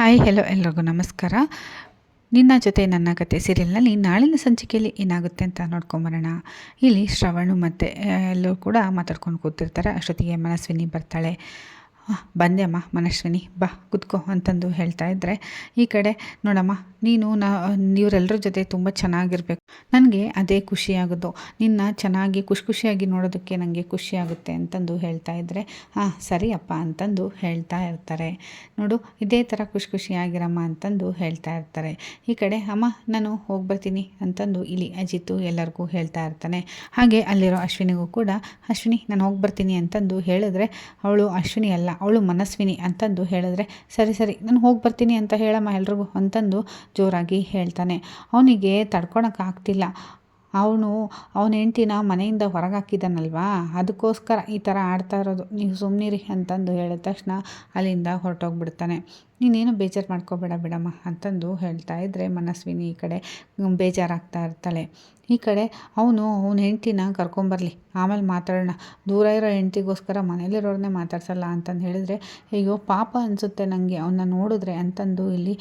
Hi hello ಎಲ್ರಿಗೂ ನಮಸ್ಕಾರ. ನಿನ್ನ ಜೊತೆ ನನ್ನ ಕತೆ ಸೀರಿಯಲ್ನಲ್ಲಿ ನಾಳಿನ ಸಂಚಿಕೆಯಲ್ಲಿ ಏನಾಗುತ್ತೆ ಅಂತ ನೋಡ್ಕೊಂಬರೋಣ. ಇಲ್ಲಿ ಶ್ರವಣು ಮತ್ತು ಎಲ್ಲರೂ ಕೂಡ ಮಾತಾಡ್ಕೊಂಡು ಕೂತಿರ್ತಾರೆ. ಅಷ್ಟೊತ್ತಿಗೆ ಮನಸ್ವಿನಿ ಬರ್ತಾಳೆ. ಬಂದೆ ಅಮ್ಮ, ಮನಶ್ವಿನಿ, ಬಾ, ಕುತ್ಕೋ ಅಂತಂದು ಹೇಳ್ತಾ ಇದ್ದರೆ ಈ ಕಡೆ ನೋಡಮ್ಮ, ನೀನು ನಾ ಇವರೆಲ್ಲರ ಜೊತೆ ತುಂಬ ಚೆನ್ನಾಗಿರಬೇಕು. ನನಗೆ ಅದೇ ಖುಷಿಯಾಗೋದು ನಿನ್ನ ಚೆನ್ನಾಗಿ, ಖುಷಿ ಖುಷಿಯಾಗಿ ನೋಡೋದಕ್ಕೆ ನನಗೆ ಖುಷಿಯಾಗುತ್ತೆ ಅಂತಂದು ಹೇಳ್ತಾ ಇದ್ದರೆ ಹಾಂ ಸರಿ ಅಪ್ಪ ಅಂತಂದು ಹೇಳ್ತಾ ಇರ್ತಾರೆ. ನೋಡು, ಇದೇ ಥರ ಖುಷಿ ಖುಷಿಯಾಗಿರಮ್ಮ ಅಂತಂದು ಹೇಳ್ತಾ ಇರ್ತಾರೆ. ಈ ಕಡೆ, ಅಮ್ಮ, ನಾನು ಹೋಗ್ಬರ್ತೀನಿ ಅಂತಂದು ಇಲ್ಲಿ ಅಜಿತು ಎಲ್ಲರಿಗೂ ಹೇಳ್ತಾ ಇರ್ತಾನೆ. ಹಾಗೆ ಅಲ್ಲಿರೋ ಅಶ್ವಿನಿಗೂ ಕೂಡ, ಅಶ್ವಿನಿ, ನಾನು ಹೋಗಿ ಬರ್ತೀನಿ ಅಂತಂದು ಹೇಳಿದ್ರೆ, ಅವಳು ಅಶ್ವಿನಿ ಅಲ್ಲ ಅವಳು ಮನಸ್ವಿನಿ ಅಂತಂದು ಹೇಳಿದ್ರೆ, ಸರಿ ಸರಿ, ನಾನು ಹೋಗಿ ಬರ್ತೀನಿ ಅಂತ ಹೇಳಮ್ಮ ಎಲ್ರಿಗೂ ಅಂತಂದು ಜೋರಾಗಿ ಹೇಳ್ತಾನೆ. ಅವನಿಗೆ ತಡ್ಕೊಳಕ್ಕಾಗ್ತಿಲ್ಲ ಅವನು, ಅವನ ಹೆಂಡ್ತಿನ ಮನೆಯಿಂದ ಹೊರಗೆ ಹಾಕಿದ್ದಾನಲ್ವಾ ಅದಕ್ಕೋಸ್ಕರ ಈ ಥರ ಆಡ್ತಾ ಇರೋದು. ನೀವು ಸುಮ್ಮನಿರಿ ಅಂತಂದು ಹೇಳಿದ ತಕ್ಷಣ ಅಲ್ಲಿಂದ ಹೊರಟೋಗ್ಬಿಡ್ತಾನೆ. ನೀನೇನು ಬೇಜಾರು ಮಾಡ್ಕೋಬೇಡ ಬಿಡಮ್ಮ ಅಂತಂದು ಹೇಳ್ತಾ ಇದ್ದರೆ ಮನಸ್ವಿನಿ ಈ ಕಡೆ ಬೇಜಾರಾಗ್ತಾ ಇರ್ತಾಳೆ. ಈ ಕಡೆ ಅವನು ಅವನ ಹೆಂಡ್ತಿನ ಕರ್ಕೊಂಬರಲಿ. ಆಮೇಲೆ ಮಾತಾಡೋಣ. ದೂರ ಇರೋ ಹೆಂಡ್ತಿಗೋಸ್ಕರ ಮನೇಲಿರೋರನ್ನೇ ಮಾತಾಡ್ಸಲ್ಲ ಅಂತಂದು ಹೇಳಿದ್ರೆ, ಅಯ್ಯೋ, ಪಾಪ ಅನಿಸುತ್ತೆ ನನಗೆ ಅವನ್ನ ನೋಡಿದ್ರೆ, ಅಂತಂದು ಇಲ್ಲಿ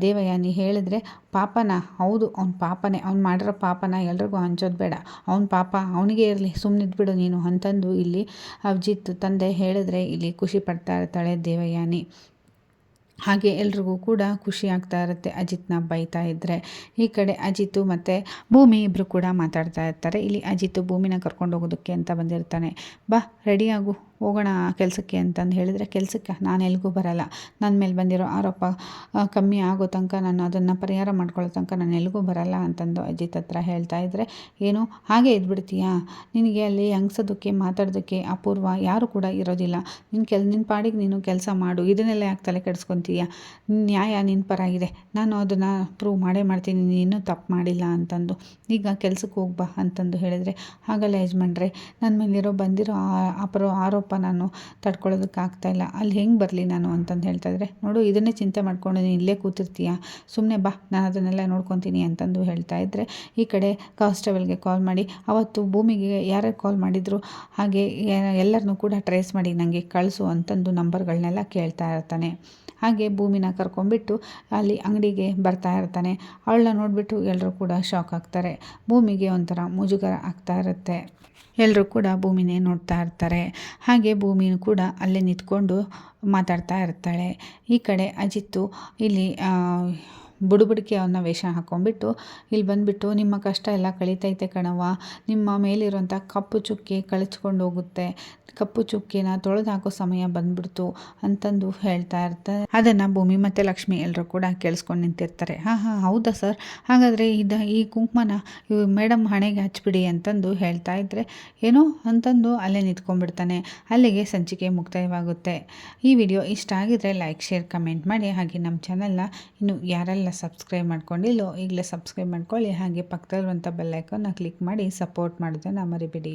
ದೇವಯಾನಿ ಹೇಳಿದ್ರೆ, ಪಾಪನ? ಹೌದು, ಅವ್ನ ಪಾಪನೇ. ಅವ್ನು ಮಾಡಿರೋ ಪಾಪನ ಎಲ್ರಿಗೂ ಹಂಚೋದು ಬೇಡ. ಅವ್ನ ಪಾಪ ಅವನಿಗೆ ಇರಲಿ. ಸುಮ್ಮನಿದ್ಬಿಡು ನೀನು, ಅಂತಂದು ಇಲ್ಲಿ ಅಭಿಜಿತ್ ತಂದೆ ಹೇಳಿದ್ರೆ ಇಲ್ಲಿ ಖುಷಿ ಪಡ್ತಾ ಇರ್ತಾಳೆ ದೇವಯಾನಿ ಹಾಗೆ ಎಲ್ರಿಗೂ ಕೂಡ ಖುಷಿ ಆಗ್ತಾ ಇರುತ್ತೆ. ಅಜಿತ್ನ ಬೈತಾ ಇದ್ದರೆ ಈ ಕಡೆ ಅಜಿತು ಮತ್ತು ಭೂಮಿ ಇಬ್ಬರು ಕೂಡ ಮಾತಾಡ್ತಾ ಇರ್ತಾರೆ. ಇಲ್ಲಿ ಅಜಿತ್ ಭೂಮಿನ ಕರ್ಕೊಂಡು ಹೋಗೋದಕ್ಕೆ ಅಂತ ಬಂದಿರ್ತಾನೆ. ಬಾ ರೆಡಿಯಾಗು ಹೋಗೋಣ ಕೆಲಸಕ್ಕೆ ಅಂತಂದು ಹೇಳಿದರೆ ಕೆಲಸಕ್ಕೆ ನಾನು ಎಲ್ಲಿಗೂ ಬರಲ್ಲ ನನ್ನ ಮೇಲೆ ಬಂದಿರೋ ಆರೋಪ ಕಮ್ಮಿ ಆಗೋ ತನಕ ನಾನು ಅದನ್ನು ಪರಿಹಾರ ಮಾಡ್ಕೊಳ್ಳೋ ತನಕ ನಾನು ಎಲ್ಲಿಗೂ ಬರಲ್ಲ ಅಂತಂದು ಅಜಿತ್ ಹತ್ರ ಹೇಳ್ತಾ ಇದ್ದರೆ ಏನು ಹಾಗೆ ಇದ್ಬಿಡ್ತೀಯಾ ನಿನಗೆ ಅಲ್ಲಿ ಹಂಗ್ಸೋದಕ್ಕೆ ಮಾತಾಡೋದಕ್ಕೆ ಅಪೂರ್ವ ಯಾರು ಕೂಡ ಇರೋದಿಲ್ಲ ನಿನ್ನ ಕೆಲ ನಿನ್ನ ಪಾಡಿಗೆ ನೀನು ಕೆಲಸ ಮಾಡು ಇದನ್ನೆಲ್ಲ ಯಾಕೆ ತಲೆ ಕೆಡಿಸ್ಕೊತೀಯ ನ್ಯಾಯ ನಿನ್ನ ಪರಾಗಿದೆ ನಾನು ಅದನ್ನು ಪ್ರೂವ್ ಮಾಡೇ ಮಾಡ್ತೀನಿ ನೀನು ತಪ್ಪು ಮಾಡಿಲ್ಲ ಅಂತಂದು ಈಗ ಕೆಲಸಕ್ಕೆ ಹೋಗ್ಬಾ ಅಂತಂದು ಹೇಳಿದರೆ ಹಾಗಲ್ಲ ಯಜಮಾನ್ರೆ ನನ್ನ ಮೇಲಿರೋ ಬಂದಿರೋ ಅಪರೋ ಆರೋಪ ನಾನು ತಡ್ಕೊಳ್ಳೋದಕ್ಕಾಗ್ತಾಯಿಲ್ಲ ಅಲ್ಲಿ ಹೆಂಗೆ ಬರಲಿ ನಾನು ಅಂತಂದು ಹೇಳ್ತಾ ಇದ್ರೆ, ನೋಡು, ಇದನ್ನೇ ಚಿಂತೆ ಮಾಡ್ಕೊಂಡು ನೀನು ಇಲ್ಲೇ ಕೂತಿರ್ತೀಯ? ಸುಮ್ಮನೆ ಬಾ, ನಾನು ಅದನ್ನೆಲ್ಲ ನೋಡ್ಕೊತೀನಿ ಅಂತಂದು ಹೇಳ್ತಾ ಇದ್ದರೆ ಈ ಕಡೆ ಕಾನ್ಸ್ಟೇಬಲ್ಗೆ ಕಾಲ್ ಮಾಡಿ, ಅವತ್ತು ಭೂಮಿಗೆ ಯಾರ್ಯಾರು ಕಾಲ್ ಮಾಡಿದರು, ಹಾಗೆ ಎಲ್ಲರನ್ನೂ ಕೂಡ ಟ್ರೇಸ್ ಮಾಡಿ ನನಗೆ ಕಳಿಸು ಅಂತಂದು ನಂಬರ್ಗಳನ್ನೆಲ್ಲ ಕೇಳ್ತಾ ಇರ್ತಾನೆ. ಹಾಗೆ ಭೂಮಿನ ಕರ್ಕೊಂಡ್ಬಿಟ್ಟು ಅಲ್ಲಿ ಅಂಗಡಿಗೆ ಬರ್ತಾ ಇರ್ತಾನೆ. ಅವಳನ್ನ ನೋಡಿಬಿಟ್ಟು ಎಲ್ಲರೂ ಕೂಡ ಶಾಕ್ ಆಗ್ತಾರೆ. ಭೂಮಿಗೆ ಒಂಥರ ಮುಜುಗರ ಆಗ್ತಾ ಇರುತ್ತೆ. ಎಲ್ಲರೂ ಕೂಡ ಭೂಮಿನೇ ನೋಡ್ತಾ ಇರ್ತಾರೆ. ಹಾಗೆ ಭೂಮಿನೂ ಕೂಡ ಅಲ್ಲೇ ನಿಂತ್ಕೊಂಡು ಮಾತಾಡ್ತಾ ಇರ್ತಾಳೆ. ಈ ಕಡೆ ಅಜಿತ್ತು ಇಲ್ಲಿ ಬುಡುಬುಡಿಕೆ ಅವನ್ನ ವೇಷ ಹಾಕ್ಕೊಂಡ್ಬಿಟ್ಟು ಇಲ್ಲಿ ಬಂದುಬಿಟ್ಟು ನಿಮ್ಮ ಕಷ್ಟ ಎಲ್ಲ ಕಳೀತೈತೆ ಕಣವ್ವ. ನಿಮ್ಮ ಮೇಲಿರುವಂಥ ಕಪ್ಪು ಚುಕ್ಕಿ ಕಳಿಸ್ಕೊಂಡು ಹೋಗುತ್ತೆ. ಕಪ್ಪು ಚುಕ್ಕಿನ ತೊಳೆದು ಹಾಕೋ ಸಮಯ ಬಂದ್ಬಿಡ್ತು ಅಂತಂದು ಹೇಳ್ತಾ ಇರ್ತಾರೆ. ಅದನ್ನು ಭೂಮಿ ಮತ್ತು ಲಕ್ಷ್ಮಿ ಎಲ್ಲರೂ ಕೂಡ ಕೇಳಿಸ್ಕೊಂಡು ನಿಂತಿರ್ತಾರೆ. ಹಾಂ ಹಾಂ, ಹೌದಾ ಸರ್? ಹಾಗಾದರೆ ಇದು, ಈ ಕುಂಕುಮನ ಮೇಡಮ್ ಹಣೆಗೆ ಹಚ್ಬಿಡಿ ಅಂತಂದು ಹೇಳ್ತಾ ಇದ್ದರೆ ಏನೋ? ಅಂತಂದು ಅಲ್ಲೇ ನಿಂತ್ಕೊಂಡ್ಬಿಡ್ತಾನೆ. ಅಲ್ಲಿಗೆ ಸಂಚಿಕೆ ಮುಕ್ತಾಯವಾಗುತ್ತೆ. ಈ ವಿಡಿಯೋ ಇಷ್ಟ ಆಗಿದರೆ ಲೈಕ್, ಶೇರ್, ಕಮೆಂಟ್ ಮಾಡಿ. ಹಾಗೆ ನಮ್ಮ ಚಾನಲ್ನ ಇನ್ನು ಯಾರೆಲ್ಲ ಸಬ್ಸ್ಕ್ರೈಬ್ ಮಾಡ್ಕೊಂಡಿಲ್ಲೋ ಈಗಲೇ ಸಬ್ಸ್ಕ್ರೈಬ್ ಮಾಡ್ಕೊಳ್ಳಿ ಹಾಗೆ ಪಕ್ಕದಲ್ಲಿರುವಂಥ ಬೆಲ್ಲೈಕನ್ನ ಕ್ಲಿಕ್ ಮಾಡಿ ಸಪೋರ್ಟ್ ಮಾಡೋದನ್ನು ಮರಿಬೇಡಿ.